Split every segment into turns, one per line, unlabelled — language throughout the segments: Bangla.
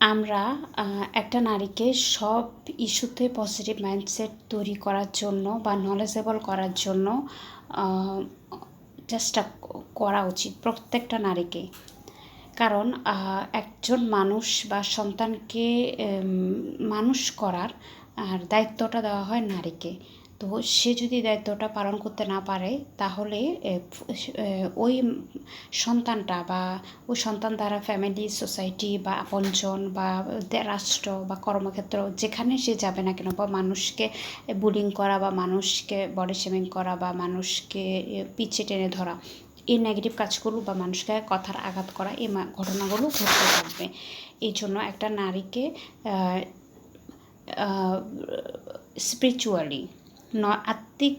আমরা একটা নারীকে সব ইস্যুতে পজিটিভ মাইন্ডসেট তৈরি করার জন্য বা নলেজেবল করার জন্য চেষ্টা করা উচিত প্রত্যেকটা নারীকে। কারণ একজন মানুষ বা সন্তানকে মানুষ করার আর দায়িত্বটা দেওয়া হয় নারীকে। তো সে যদি দায়িত্বটা পালন করতে না পারে তাহলে ওই সন্তানটা বা ওই সন্তান দ্বারা ফ্যামিলি সোসাইটি বা আপনজন বা রাষ্ট্র বা কর্মক্ষেত্র যেখানে সে যাবে না কেন বা মানুষকে বুলিং করা বা মানুষকে বডি শেমিং করা বা মানুষকে এ, পিছে টেনে ধরা এই নেগেটিভ কাজগুলো বা মানুষকে কথার আঘাত করা এই ঘটনাগুলো ঘটতে থাকবে। এই জন্য একটা নারীকে স্পিরিচুয়ালি আত্মিক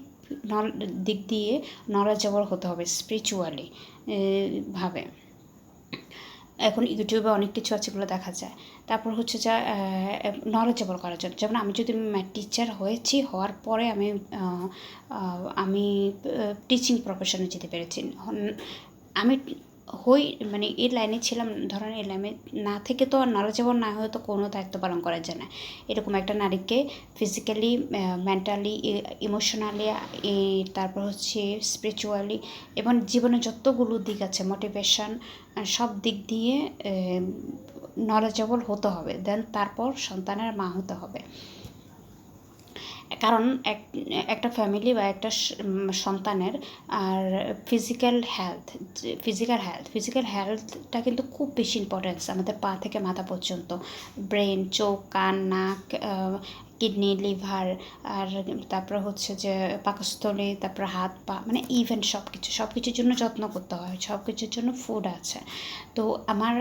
দিক দিয়ে নলেজেবল হতে হবে স্পিরিচুয়ালি ভাবে। এখন ইউটিউবে অনেক কিছু আছে এগুলো দেখা যায়। তারপর হচ্ছে যা নলেজেবল করার জন্য। যেমন আমি যদি টিচার হয়েছি, হওয়ার পরে আমি আমি টিচিং প্রফেশনে যেতে পেরেছি। আমি হই মানে এই লাইনে ছিলাম, ধরেন এই লাইনে, না থেকে তো আর নলেজেবল না হয়ে তো কোনো দায়িত্ব পালন করা যায় না। এরকম একটা নারীকে ফিজিক্যালি মেন্টালি ইমোশনালি তারপর হচ্ছে স্পিরিচুয়ালি এবং জীবনে যতগুলো দিক আছে মোটিভেশন সব দিক দিয়ে নলেজেবল হতে হবে। দেন তারপর সন্তানের মা হতে হবে। কারণ এক, একটা ফ্যামিলি বা একটা সন্তানের আর physical health physical health physical হেলথটা কিন্তু খুব বেশি ইম্পর্টেন্স আমাদের পা থেকে মাথা পর্যন্ত। ব্রেন চোখ, কান, নাক কিডনি লিভার আর তারপরে হচ্ছে যে পাকস্থলী, তারপরে হাত, পা মানে ইভেন সব কিছু সব কিছুর জন্য যত্ন করতে হয় সব কিছুর জন্য ফুড আছে। তো আমার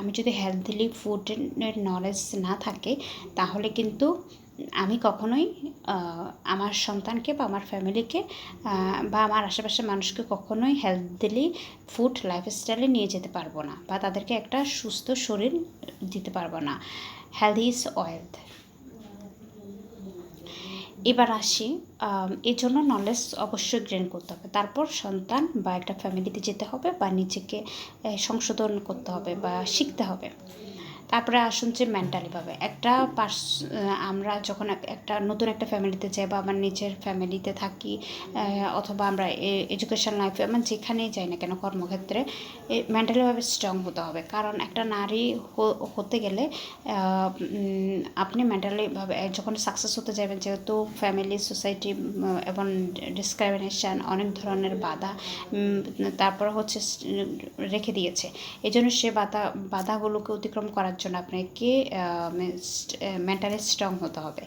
আমি যদি হেলথিলি ফুডের নলেজ না থাকে, তাহলে কিন্তু আমি কখনোই আমার সন্তানকে বা আমার ফ্যামিলিকে বা আমার আশেপাশের মানুষকে কখনোই হেলদিলি ফুড লাইফস্টাইলে নিয়ে যেতে পারব না বা তাদেরকে একটা সুস্থ শরীর দিতে পারব না। হেলদি ইজ ওয়েলথ এবার আসি এই জন্য নলেজ অবশ্যই গ্রেন করতে হবে। তারপর সন্তান বা একটা ফ্যামিলিতে যেতে হবে বা নিজেকে সংশোধন করতে হবে বা শিখতে হবে। তারপরে আসুন যে মেন্টালিভাবে একটা পার্স আমরা যখন একটা নতুন একটা ফ্যামিলিতে যাই বা আমার নিজের ফ্যামিলিতে থাকি অথবা আমরা এডুকেশন লাইফে আমার যেখানেই যাই না কেন কর্মক্ষেত্রে মেন্টালিভাবে স্ট্রং হতে হবে। কারণ একটা নারী হতে গেলে আপনি মেন্টালিভাবে যখন সাকসেস হতে যাবেন, যেহেতু ফ্যামিলি সোসাইটি এবং ডিসক্রিমিনেশন অনেক ধরনের বাধা তারপর হচ্ছে রেখে দিয়েছে। এই জন্য সে বাধা বাধাগুলোকে অতিক্রম করার জন্য আপনাকে মেন্টালি স্ট্রং হতে হবে।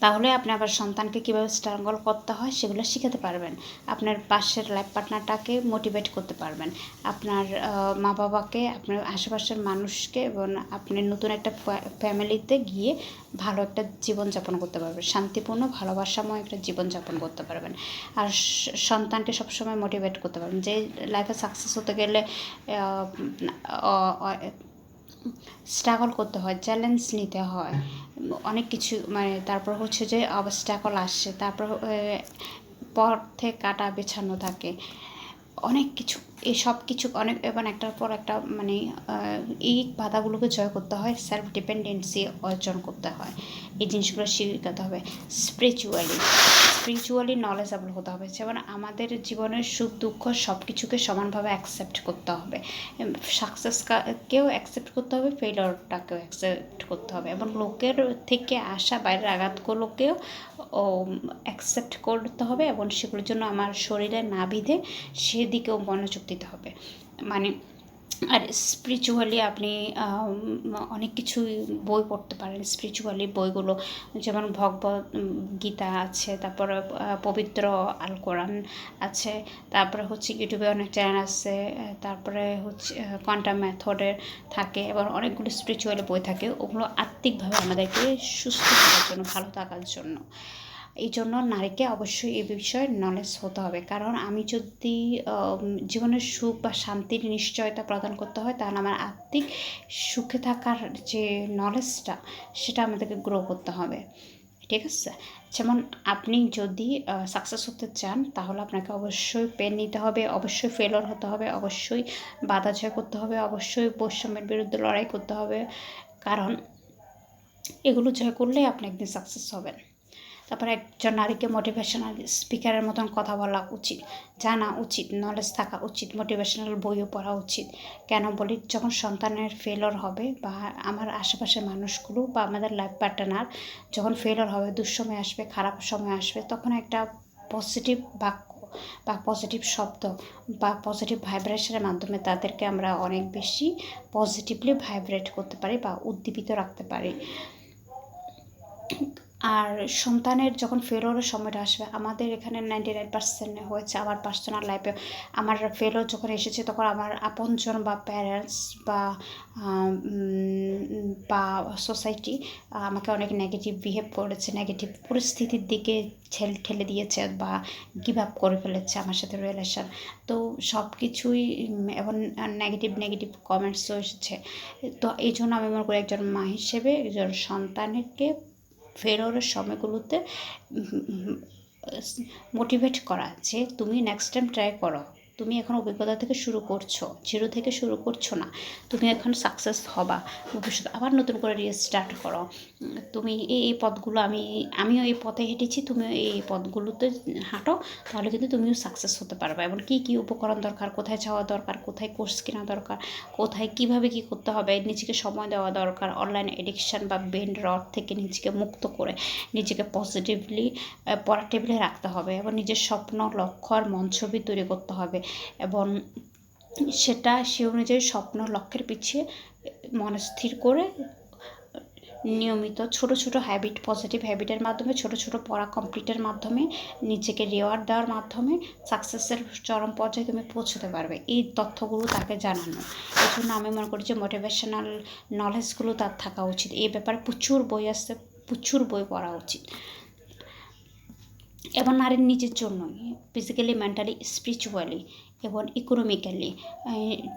তাহলে আপনি আবার সন্তানকে কীভাবে স্ট্রাগল করতে হয় সেগুলো শিখাতে পারবেন। আপনার পাশের লাইফ পার্টনারটাকে মোটিভেট করতে পারবেন। আপনার মা বাবাকে, আপনার আশেপাশের মানুষকে এবং আপনি নতুন একটা ফ্যামিলিতে গিয়ে ভালো একটা জীবনযাপন করতে পারবেন। শান্তিপূর্ণ, ভালোবাসাময় একটা জীবনযাপন করতে পারবেন। আর সন্তানকে সবসময় মোটিভেট করতে পারবেন। যে লাইফে সাকসেস হতে গেলে স্ট্রাগল করতে হয় চ্যালেঞ্জ নিতে হয়। অনেক কিছু মানে তারপর হচ্ছে যে অবস্ট্রাগল আসছে তারপর পথে কাটা বেছানো থাকে। অনেক কিছু, এই সব কিছু অনেক, এবং একটার পর একটা মানে এই বাধাগুলোকে জয় করতে হয় সেলফ ডিপেন্ডেন্সি অর্জন করতে হয়। এই জিনিসগুলো শিখাতে হবে। স্পিরিচুয়ালি স্পিরিচুয়ালি নলেজেবল হতে হবে। যেমন আমাদের জীবনের সুখ, দুঃখ সব কিছুকে সমানভাবে অ্যাকসেপ্ট করতে হবে। সাকসেসকেও অ্যাকসেপ্ট করতে হবে ফেলিওরটাকেও অ্যাকসেপ্ট করতে হবে। এবং লোকের থেকে আসা, বাইরের আঘাতগুলোকেও অ্যাকসেপ্ট করতে হবে। এবং সেগুলোর জন্য আমার শরীরে না বিধে সেদিকেও মনোযোগ দিতে হবে। মানে আর স্পিরিচুয়ালি আপনি অনেক কিছু বই পড়তে পারেন। স্পিরিচুয়ালি বইগুলো, যেমন ভগবত গীতা আছে, তারপরে পবিত্র আল কোরআন আছে, তারপরে হচ্ছে ইউটিউবে অনেক চ্যানেল আছে তারপরে হচ্ছে কোয়ান্টাম মেথডের থাকে এবং অনেকগুলো স্পিরিচুয়ালি বই থাকে, ওগুলো আত্মিকভাবে আমাদেরকে সুস্থ থাকার জন্য, ভালো থাকার জন্য। এই জন্য নারীকে অবশ্যই এই বিষয়ে নলেজ হতে হবে। কারণ আমি যদি জীবনের সুখ বা শান্তির নিশ্চয়তা প্রদান করতে হয়, তাহলে আমার আত্মিক সুখে থাকার যে নলেজটা সেটা আমাদেরকে গ্রো করতে হবে। ঠিক আছে? যেমন আপনি যদি সাকসেস হতে চান, তাহলে আপনাকে অবশ্যই পেন নিতে হবে, অবশ্যই ফেলর হতে হবে, অবশ্যই বাধা জয় করতে হবে, অবশ্যই বৈষম্যের বিরুদ্ধে লড়াই করতে হবে। কারণ এগুলো জয় করলেই আপনি একদিন সাকসেস হবেন। তারপরে একজন নারীকে মোটিভেশনাল স্পিকারের মতন কথা বলা উচিত, জানা উচিত নলেজ থাকা উচিত মোটিভেশনাল বইও পড়া উচিত। কেন বলি? যখন সন্তানের ফেলর হবে বা আমার আশেপাশের মানুষগুলো বা আমাদের লাইফ পার্টনার যখন ফেলর হবে, দুঃসময় আসবে, খারাপ সময় আসবে, তখন একটা পজিটিভ বাক্য বা পজিটিভ শব্দ বা পজিটিভ ভাইব্রেশনের মাধ্যমে তাদেরকে আমরা অনেক বেশি পজিটিভলি ভাইব্রেট করতে পারি বা উদ্দীপিত রাখতে পারি। আর সন্তানের যখন ফেলোরের সময়টা আসবে, আমাদের এখানে নাইনটি নাইন পার্সেন্ট হয়েছে আমার পার্সোনাল লাইফে আমার ফেলো যখন এসেছে, তখন আমার আপনজন বা প্যারেন্টস বা বা সোসাইটি আমাকে অনেক নেগেটিভ বিহেভ করেছে। নেগেটিভ পরিস্থিতির দিকে ঠেল, ঠেলে দিয়েছে বা গিভ আপ করে ফেলেছে আমার সাথে রিলেশন তো সব কিছুই এবং নেগেটিভ নেগেটিভ কমেন্টসও এসেছে। তো এই জন্য আমি মনে করি একজন মা হিসেবে, একজন সন্তানকে ফেরোরের সময়গুলোতে মোটিভেট করা যে তুমি নেক্সট টাইম ট্রাই করো। তুমি এখন অভিজ্ঞতা থেকে শুরু করছ, জিরো থেকে শুরু করছ না, তুমি এখন সাকসেস হবা, ভবিষ্যতে আবার নতুন করে রিস্টার্ট করো। তুমি এই এই পথগুলো আমি, আমিও এই পথে হেঁটেছি, তুমিও এই পথগুলোতে হাঁটো, তাহলে কিন্তু তুমিও সাকসেস হতে পারবে। এবং কী কী উপকরণ দরকার, কোথায় যাওয়া দরকার, কোথায় কোর্স কেনা দরকার, কোথায় কীভাবে কি করতে হবে, নিজেকে সময় দেওয়া দরকার অনলাইন এডিকশান বা বেন রড থেকে নিজেকে মুক্ত করে নিজেকে পজিটিভলি পড়ার টেবিলে রাখতে হবে এবং নিজের স্বপ্ন, লক্ষ্য আর মঞ্ছবি তৈরি করতে হবে। এবং সেটা সে অনুযায়ী স্বপ্ন লক্ষ্যের পিছিয়ে মনস্থির করে নিয়মিত ছোট ছোট হ্যাবিট পজিটিভ হ্যাবিটের মাধ্যমে, ছোট ছোট পড়া কমপ্লিটের মাধ্যমে, নিজেকে রেওয়ার্ড দেওয়ার মাধ্যমে সাকসেসের চরম পর্যায়ে তুমি পৌঁছতে পারবে। এই তথ্যগুলো তাকে জানানো। এই জন্য আমি মনে করি যে মোটিভেশনাল নলেজগুলো তার থাকা উচিত। এই ব্যাপারে প্রচুর বই আসতে প্রচুর বই পড়া উচিত। এবং নারীর নিজের জন্যই ফিজিক্যালি মেন্টালি স্পিরিচুয়ালি এবং ইকোনমিক্যালি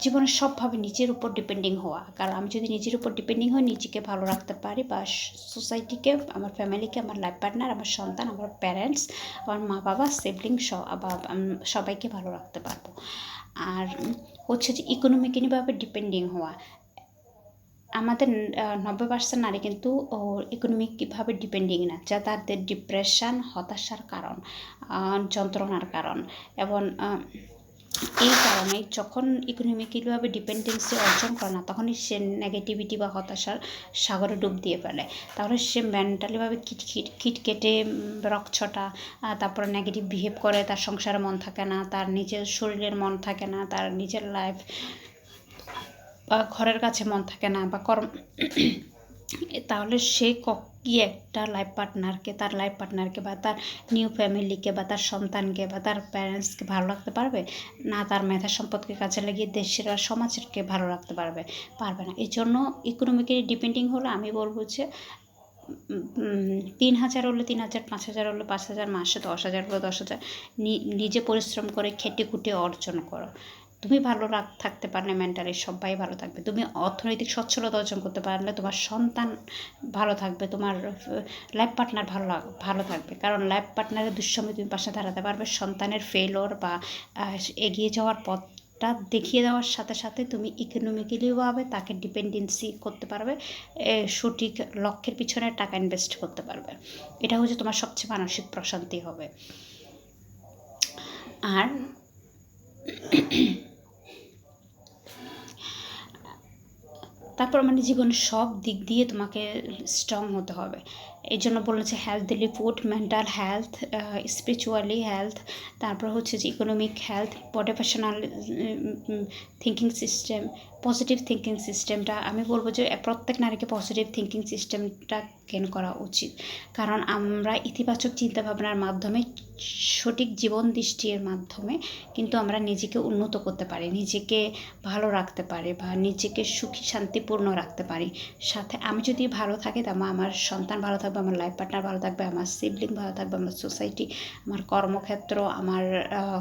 জীবনে সবভাবে নিজের উপর ডিপেন্ডিং হওয়া। কারণ আমি যদি নিজের উপর ডিপেন্ডিং হই, নিজেকে ভালো রাখতে পারি বা সোসাইটিকে আমার ফ্যামিলিকে আমার লাইফ পার্টনার আমার সন্তান, আমার প্যারেন্টস আমার মা বাবা সিবলিং সবাইকে ভালো রাখতে পারব। আর হচ্ছে যে ইকোনমিক্যালিভাবে ডিপেন্ডিং হওয়া আমাদের নব্বই পার্সেন্ট নারী কিন্তু ইকোনমিকভাবে ডিপেন্ডিং না, যা তাদের ডিপ্রেশন হতাশার কারণ যন্ত্রণার কারণ এবং এই কারণে যখন ইকোনমিক্যালিভাবে ডিপেন্ডেন্সি অর্জন করে না, তখনই সে নেগেটিভিটি বা হতাশার সাগরে ডুব দিয়ে ফেলে। তাহলে সে মেন্টালিভাবে কিট কেটে রকছটা তারপরে নেগেটিভ বিহেভ করে, তার সংসারে মন থাকে না, তার নিজের শরীরের মন থাকে না, তার নিজের লাইফ ঘরের কাছে মন থাকে না বা কর্ম তাহলে সে কি একটা লাইফ পার্টনারকে তার লাইফ পার্টনারকে বা তার নিউ ফ্যামিলিকে বা তার সন্তানকে বা তার প্যারেন্টসকে ভালো রাখতে পারবে? না, তার মেধা সম্পদকে কাজে লাগিয়ে দেশের আর সমাজকে ভালো রাখতে পারবে পারবে না। এই জন্য ইকোনমিক্যালি ডিপেন্ডিং হলে আমি বলব যে তিন হাজার হলে তিন হাজার, পাঁচ হাজার হলে পাঁচ হাজার, মাসে দশ হাজার হলে দশ হাজার নিজে পরিশ্রম করে খেটে খুটে অর্জন করো। তুমি ভালো থাকতে পারলে মেন্টালি সবাই ভালো থাকবে। তুমি অর্থনৈতিক সচ্ছলতা অর্জন করতে পারলে তোমার সন্তান ভালো থাকবে, তোমার লাইফ পার্টনার ভালো ভালো থাকবে। কারণ লাইফ পার্টনারের দুঃসময় তুমি পাশে দাঁড়াতে পারবে, সন্তানের ফেলোর বা এগিয়ে যাওয়ার পথটা দেখিয়ে দেওয়ার সাথে সাথে তুমি ইকোনমিক্যালিভাবে তাকে ডিপেন্ডেন্সি করতে পারবে সঠিক লক্ষ্যের পিছনে টাকা ইনভেস্ট করতে পারবে। এটা হচ্ছে তোমার সবচেয়ে মানসিক প্রশান্তি হবে। আর তারপর মানে জীবনের সব দিক দিয়ে তোমাকে স্ট্রং হতে হবে। এই জন্য বলেছে healthily food mental health spiritually health তারপর হচ্ছে যে economic health motivational thinking system positive thinking সিস্টেমটা আমি বলব যে প্রত্যেক নারীকে পজিটিভ থিঙ্কিং সিস্টেমটা গেন করা উচিত। কারণ আমরা ইতিবাচক চিন্তাভাবনার মাধ্যমে, সঠিক জীবন দৃষ্টির মাধ্যমে কিন্তু আমরা নিজেকে উন্নত করতে পারি, নিজেকে ভালো রাখতে পারি বা নিজেকে সুখী, শান্তিপূর্ণ রাখতে পারি। সাথে আমি যদি ভালো থাকি তাহলে আমার সন্তান ভালো থাকবে আমার লাইফ পার্টনার ভালো থাকবে, আমার সিবলিং ভালো থাকবে, আমার সোসাইটি আমার কর্মক্ষেত্র, আমার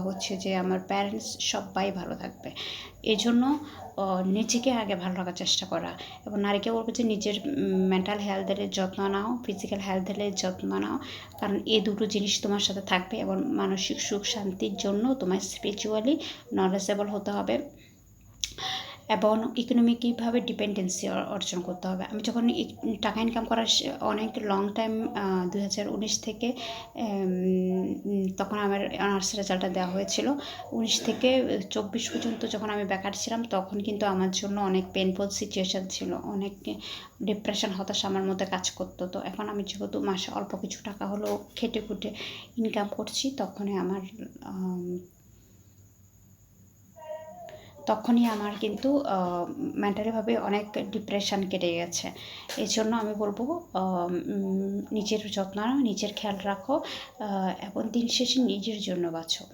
হচ্ছে যে আমার প্যারেন্টস সবাই ভালো থাকবে। এই জন্য নিজেকে আগে ভালো রাখার চেষ্টা করা এবং নারীকে বলব যে নিজের মেন্টাল হেলথের যত্ন নাও ফিজিক্যাল হেলথের যত্ন নাও, কারণ এই দুটো জিনিস তোমার সাথে থাকবে এবং মানসিক সুখ শান্তির জন্য তোমার স্পিরিচুয়ালি নলেজেবল হতে হবে। এবং ইকোনমিকভাবে ডিপেন্ডেন্সি অর্জন করতে হবে। আমি যখন টাকা ইনকাম করার অনেক লং টাইম দুই হাজার উনিশ থেকে তখন আমার অনার্স রেজাল্টটা দেওয়া হয়েছিল। উনিশ থেকে চব্বিশ পর্যন্ত যখন আমি বেকার ছিলাম তখন কিন্তু আমার জন্য অনেক পেনফুল সিচুয়েশান ছিল। অনেক ডিপ্রেশন হতাশা আমার মধ্যে কাজ করতো। তো এখন আমি যেহেতু মাসে অল্প কিছু টাকা হলেও খেটে খুটে ইনকাম করছি তখনই আমার আম, তখনই আমার কিন্তু মেন্টালিভাবে অনেক ডিপ্রেশান কেটে গেছে। এই জন্য আমি বলব নিজের যত্ন নিজের খেয়াল রাখো এবং দিন শেষে নিজের জন্য বাঁচো।